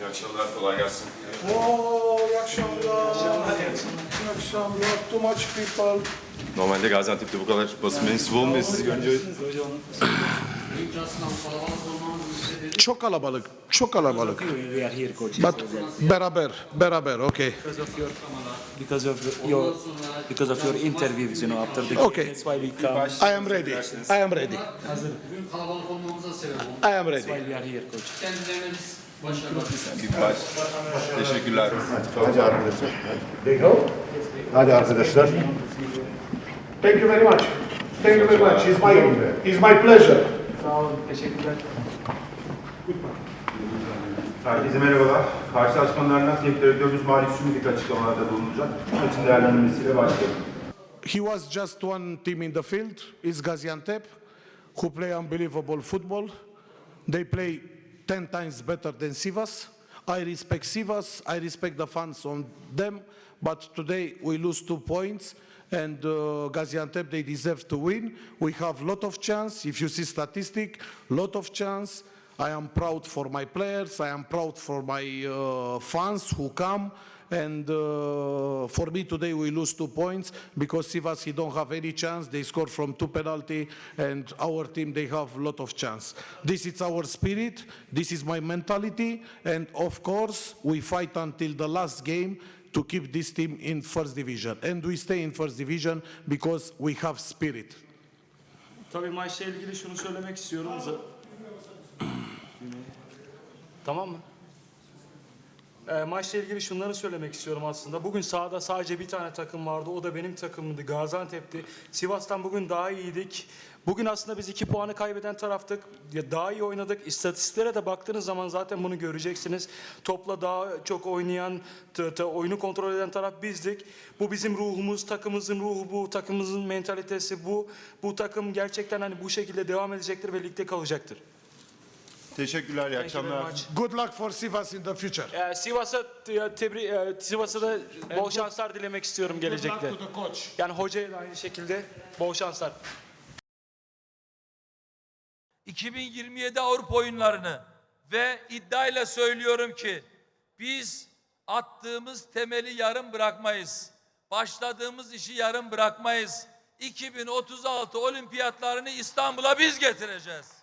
İyi akşamlar, kolay gelsin. Oo, iyi akşamlar. İyi akşamlar. Too much people. Normalde Gaziantep'te bu kadar basın mensubu olmuyor. Sizi görünce Çok kalabalık, çok kalabalık. We are here, coach. But beraber, beraber, okay. because of your because of your because of your interviews, you know, after the. Okay. That's why we come. I am ready. I am ready. Bugün kalabalık olmamıza sebep oldu. I am ready. Why we are here, coach. Kendilerine biz başarılar. bir baş. Teşekkürler. Hadi arkadaşlar. Hadi arkadaşlar. Thank you very much. Thank you very much. It's my, it's my pleasure. Sağ olun, teşekkürler. Herkese merhabalar. Karşılaşmalarından teknik direktörümüz Malik Sümük açıklamalarda bulunacak. Maçın değerlendirmesiyle başlayalım. He was just one team in the field. It's Gaziantep, who play unbelievable football. They play 10 times better than Sivas. I respect Sivas. I respect the fans on them. But today we lose two points. And uh, Gaziantep, they deserve to win. We have lot of chance. If you see statistic, lot of chance. I am proud for my players. I am proud for my uh, fans who come. And uh, for me today we lose two points because Sivas he don't have any chance. They score from two penalty, and our team they have lot of chance. This is our spirit. This is my mentality, and of course we fight until the last game to keep this team in first division. And we stay in first division because we have spirit. Tabii maçla ilgili şunu söylemek istiyorum. Tamam mı? Ee, maçla ilgili şunları söylemek istiyorum aslında. Bugün sahada sadece bir tane takım vardı. O da benim takımımdı. Gaziantep'ti. Sivas'tan bugün daha iyiydik. Bugün aslında biz iki puanı kaybeden taraftık. Ya Daha iyi oynadık. İstatistiklere de baktığınız zaman zaten bunu göreceksiniz. Topla daha çok oynayan, oyunu kontrol eden taraf bizdik. Bu bizim ruhumuz, takımımızın ruhu bu, takımımızın mentalitesi bu. Bu takım gerçekten hani bu şekilde devam edecektir ve ligde kalacaktır. Teşekkürler, iyi akşamlar. Good luck for Sivas in the future. Ee, Sivas'a e, tebrik e, Sivas'a da bol şanslar dilemek istiyorum gelecekte. the coach. Yani hocaya da aynı şekilde bol şanslar. 2027 Avrupa oyunlarını ve iddiayla söylüyorum ki biz attığımız temeli yarım bırakmayız. Başladığımız işi yarım bırakmayız. 2036 olimpiyatlarını İstanbul'a biz getireceğiz.